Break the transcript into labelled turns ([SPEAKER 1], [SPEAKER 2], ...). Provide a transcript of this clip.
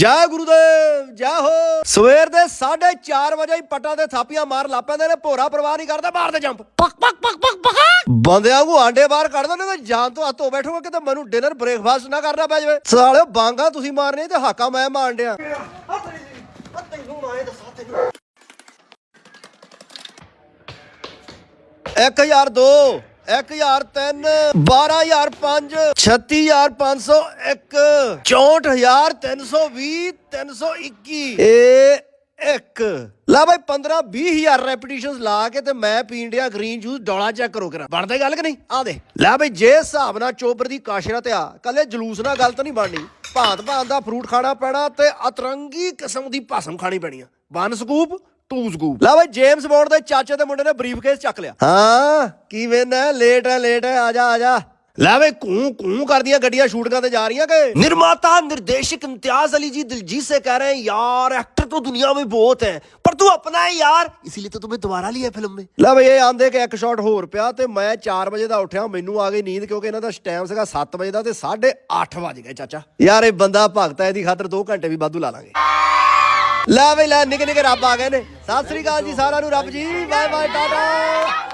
[SPEAKER 1] ਜੈ ਗੁਰੂਦੇਵ ਜੈ ਹੋ। ਸਵੇਰ ਦੇ 4:30 ਵਜੇ ਹੀ ਪਟਾ ਦੇ ਥਾਪੀਆਂ ਮਾਰ ਲਾਪੈਂਦੇ ਨੇ ਭੋਰਾ ਪਰਵਾਹ ਨਹੀਂ ਕਰਦਾ ਦੇ ਜੰਪ ਪਕ ਪਕ ਪਕ ਪਕ ਪਕ। ਬੰਦਿਆਂ ਨੂੰ ਆਂਡੇ ਬਾਹਰ ਕੱਢ ਦਿੰਦੇ ਨੇ ਜਾਨ ਤੋਂ ਹੱਥੋਂ ਬੈਠੋਗੇ ਕਿਤੇ ਮੈਨੂੰ ਡਿਨਰ ਬ੍ਰੇਕਫਾਸਟ ਨਾ ਕਰਨਾ ਪੈ ਜਾਵੇ। ਸਾਲਿਓ ਬਾਂਗਾ ਤੁਸੀਂ ਮਾਰਨੀ ਤੇ ਹਾਕਾ ਮੈਂ ਮਾਰਨ ਡਿਆ। ਇੱਕ ਹਜ਼ਾਰ ਦੋ। ਇੱਕ ਹਜ਼ਾਰ ਤਿੰਨ 12005 36501 64320 321 ਇਹ ਇੱਕ। ਲਾ ਬਾਈ 15 20000 ਰੈਪੀਟੀਸ਼ਨਸ ਲਾ ਕੇ ਤੇ ਮੈਂ ਪੀਣ ਡਿਆ ਗ੍ਰੀਨ ਜੂਸ ਡੋਲਾ ਚੈੱਕ ਕਰੋ ਕਰਾ ਬਣਦਾ ਗੱਲ ਕਿ ਨਹੀਂ? ਆ ਦੇ ਲੈ ਬਾਈ, ਜੇ ਹਿਸਾਬ ਨਾਲ ਚੋਬਰ ਦੀ ਕਾਸ਼ਰਾ ਤੇ ਆ ਕੱਲੇ ਜਲੂਸ ਨਾਲ ਗੱਲ ਤਾਂ ਨਹੀਂ ਬਣਨੀ। ਭਾਂਤ ਭਾਂਤ ਦਾ ਫਰੂਟ ਖਾਣਾ ਪੈਣਾ ਤੇ ਅਤਰੰਗੀ ਕਿਸਮ ਦੀ ਭਾਸਮ ਖਾਣੀ ਪੈਣੀ ਆ। ਵਨ ਸਕੂਪ ਟੂ ਸਕੂਪ ਲੈ ਬਈ ਜੇਮਸ ਬੌਂਡ ਦੇ ਚਾਚੇ ਦੇ ਮੁੰਡੇ ਨੇ ਬਰੀਫਕੇਸ ਚੱਕ ਲਿਆ ਹਾਂ ਕੀ ਵੇਨਾ ਲੇਟ ਹੈ ਲੇਟ ਹੈ ਆ ਜਾ ਆ ਜਾ ਲੈ ਵੇ ਕੂੰ ਕੂੰ ਕਰਦੀਆਂ ਗੱਡੀਆਂ ਸ਼ੂਟਿੰਗਾਂ ਤੇ ਜਾ ਰਹੀਆਂ ਕਿ निर्माता निर्देशक इम्तियाज अली जी दिलजीत से कह रहे हैं यार एक्टर तो दुनिया में बहुत है पर तू अपना है यार इसीलिए तो तुम्हें दोबारा लिया फिल्म में ਲੈ ਬਈ ਇਹ ਆਂਦੇ ਕਿ ਇੱਕ ਸ਼ਾਟ ਹੋਰ ਪਿਆ ਤੇ ਮੈਂ 4 ਵਜੇ ਦਾ ਉੱਠਿਆ ਮੈਨੂੰ ਆ ਗਈ ਨੀਂਦ ਕਿਉਂਕਿ ਇਹਨਾਂ ਦਾ ਟਾਈਮ ਸੀਗਾ 7 ਵਜੇ ਦਾ ਤੇ 8:30 ਵਜ ਗਏ ਚਾਚਾ ਯਾਰ ਇਹ ਬੰਦਾ ਭਗਤ ਹੈ ਇਹਦੀ ਖਾਤਰ 2 ਘੰਟੇ ਵੀ ਵਾਧੂ ਲਾ ਲਾਂਗੇ ਲੈ ਬਈ ਲੈ ਨਿੱਕੇ ਨਿੱਕੇ ਰੱਬ ਆ ਗਏ ਨੇ। ਸਤਿ ਸ੍ਰੀ ਅਕਾਲ ਜੀ ਸਾਰਿਆਂ ਨੂੰ, ਰੱਬ ਜੀ। Bye bye tata.